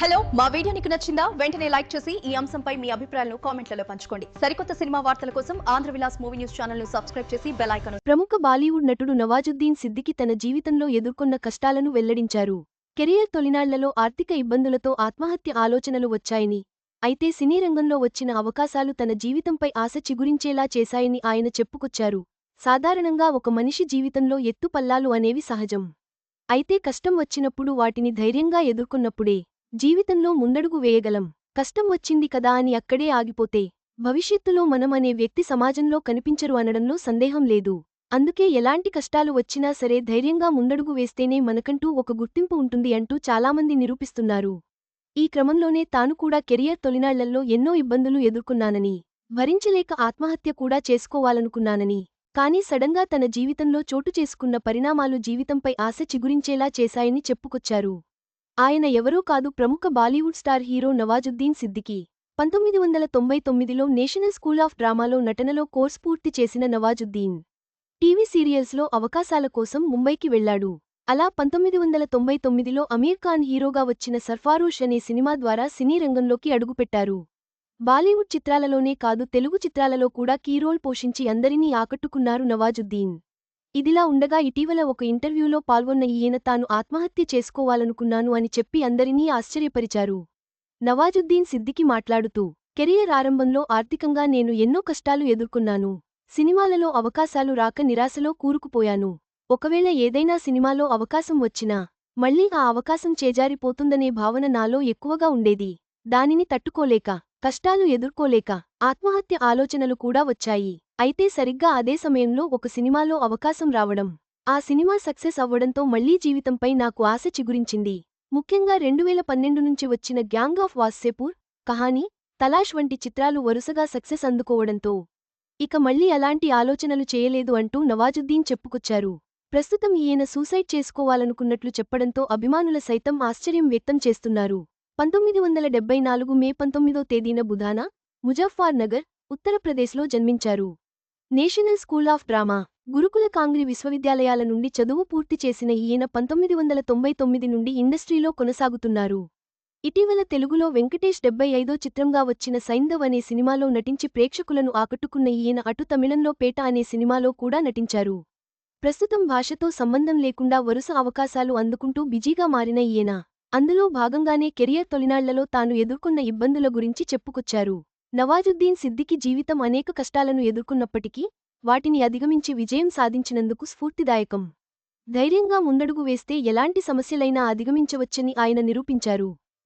Hello మా video నీకు నచ్చిందా? వెంటనే లైక్ చేసి ఈ అంశంపై మీ అభిప్రాయాలను కామెంట్లలో పంచుకోండి. సరికొత్త సినిమా వార్తల కోసం ఆంధ్ర విలాస్ మూవీ న్యూస్ ఛానల్ను సబ్స్క్రైబ్ చేసి బెల్ ఐకాన్ ప్రముఖ బాలీవుడ్ నటుడు నవాజుద్దీన్ సిద్దికి తన జీవితంలో ఎదుర్కొన్న కష్టాలను వెల్లడించారు. కెరియర్ తొలినాళ్ళలో ఆర్థిక ఇబ్బందులతో ఆత్మహత్య ఆలోచనలు వచ్చాయని అయితే సినీ రంగంలో వచ్చిన అవకాశాలు తన జీవితంపై ఆశ చిగురించేలా చేశాయని ఆయన చెప్పుకొచ్చారు. సాధారణంగా ఒక మనిషి జీవితంలో ఎత్తుపల్లాలు అనేవి సహజం. అయితే కష్టం వచ్చినప్పుడు వాటిని ధైర్యంగా ఎదుర్కొన్నప్పుడే జీవితంలో ముందడుగు వేయగలం. కష్టం వచ్చింది కదా అని అక్కడే ఆగిపోతే భవిష్యత్తులో మనం అనే వ్యక్తి సమాజంలో కనిపించరు అనడంలో సందేహం లేదు. అందుకే ఎలాంటి కష్టాలు వచ్చినా సరే ధైర్యంగా ముందడుగు వేస్తేనే మనకంటూ ఒక గుర్తింపు ఉంటుంది అంటూ చాలామంది నిరూపిస్తున్నారు. ఈ క్రమంలోనే తాను కూడా కెరియర్ తొలినాళ్ళల్లో ఎన్నో ఇబ్బందులు ఎదుర్కొన్నానని భరించలేక ఆత్మహత్య కూడా చేసుకోవాలనుకున్నానని కానీ సడన్గా తన జీవితంలో చోటు చేసుకున్న పరిణామాలు జీవితంపై ఆశ చిగురించేలా చేశాయని చెప్పుకొచ్చారు. ఆయన ఎవరో కాదు ప్రముఖ Bollywood star hero Nawazuddin Siddiqui. పంతొమ్మిది వందల తొంభై తొమ్మిదిలో నేషనల్ స్కూల్ ఆఫ్ డ్రామాలో నటనలో కోర్స్ పూర్తి చేసిన నవాజుద్దీన్ టీవీ సీరియల్స్లో అవకాశాల కోసం ముంబైకి వెళ్ళాడు. అలా పంతొమ్మిది వందల తొంభై తొమ్మిదిలో అమీర్ ఖాన్ హీరోగా వచ్చిన సర్ఫారూష్ అనే సినిమా ద్వారా సినీ రంగంలోకి అడుగుపెట్టారు. బాలీవుడ్ చిత్రాలలోనే కాదు తెలుగు చిత్రాలలో కూడా కీ రోల్ పోషించి అందరినీ ఆకట్టుకున్నారు నవాజుద్దీన్. ఇదిలా ఉండగా ఇటీవల ఒక ఇంటర్వ్యూలో పాల్గొన్న ఈయన తాను ఆత్మహత్య చేసుకోవాలనుకున్నాను అని చెప్పి అందరినీ ఆశ్చర్యపరిచారు. నవాజుద్దీన్ సిద్దికి మాట్లాడుతూ కెరియర్ ఆరంభంలో ఆర్థికంగా నేను ఎన్నో కష్టాలు ఎదుర్కొన్నాను. సినిమాలలో అవకాశాలు రాక నిరాశలో కూరుకుపోయాను. ఒకవేళ ఏదైనా సినిమాలో అవకాశం వచ్చినా మళ్ళీ ఆ అవకాశం చేజారిపోతుందనే భావన నాలో ఎక్కువగా ఉండేది. దానిని తట్టుకోలేక కష్టాలు ఎదుర్కోలేక ఆత్మహత్య ఆలోచనలు కూడా వచ్చాయి. అయితే సరిగ్గా అదే సమయంలో ఒక సినిమాలో అవకాశం రావడం ఆ సినిమా సక్సెస్ అవ్వడంతో మళ్ళీ జీవితంపై నాకు ఆశ చిగురించింది. ముఖ్యంగా రెండువేల పన్నెండు నుంచి వచ్చిన గ్యాంగ్ ఆఫ్ వాస్సేపూర్ కహానీ తలాష్ వంటి చిత్రాలు వరుసగా సక్సెస్ అందుకోవడంతో ఇక మళ్ళీ అలాంటి ఆలోచనలు చేయలేదు అంటూ నవాజుద్దీన్ చెప్పుకొచ్చారు. ప్రస్తుతం ఈయన సూసైడ్ చేసుకోవాలనుకున్నట్లు చెప్పడంతో అభిమానుల సైతం ఆశ్చర్యం వ్యక్తం చేస్తున్నారు. పంతొమ్మిది వందల డెబ్బై నాలుగు మే పంతొమ్మిదో తేదీన బుధానా ముజఫ్ఫార్ నగర్ ఉత్తరప్రదేశ్లో జన్మించారు. నేషనల్ స్కూల్ ఆఫ్ డ్రామా గురుకుల కాంగ్రీ విశ్వవిద్యాలయాల నుండి చదువు పూర్తి చేసిన ఈయన పంతొమ్మిది వందల తొంభై తొమ్మిది నుండి ఇండస్ట్రీలో కొనసాగుతున్నారు. ఇటీవల తెలుగులో వెంకటేష్ డెబ్బై ఐదో చిత్రంగా వచ్చిన సైందవ్ అనే సినిమాలో నటించి ప్రేక్షకులను ఆకట్టుకున్న ఈయన అటు తమిళంలో పేట అనే సినిమాలో కూడా నటించారు. ప్రస్తుతం భాషతో సంబంధం లేకుండా వరుస అవకాశాలు అందుకుంటూ బిజీగా మారిన ఈయన అందులో భాగంగానే కెరియర్ తొలినాళ్ళలో తాను ఎదుర్కొన్న ఇబ్బందుల గురించి చెప్పుకొచ్చారు. నవాజుద్దీన్ సిద్దికి జీవితం అనేక కష్టాలను ఎదుర్కొన్నప్పటికీ వాటిని అధిగమించి విజయం సాధించినందుకు స్ఫూర్తిదాయకం. ధైర్యంగా ముందడుగు వేస్తే ఎలాంటి సమస్యలైనా అధిగమించవచ్చని ఆయన నిరూపించారు.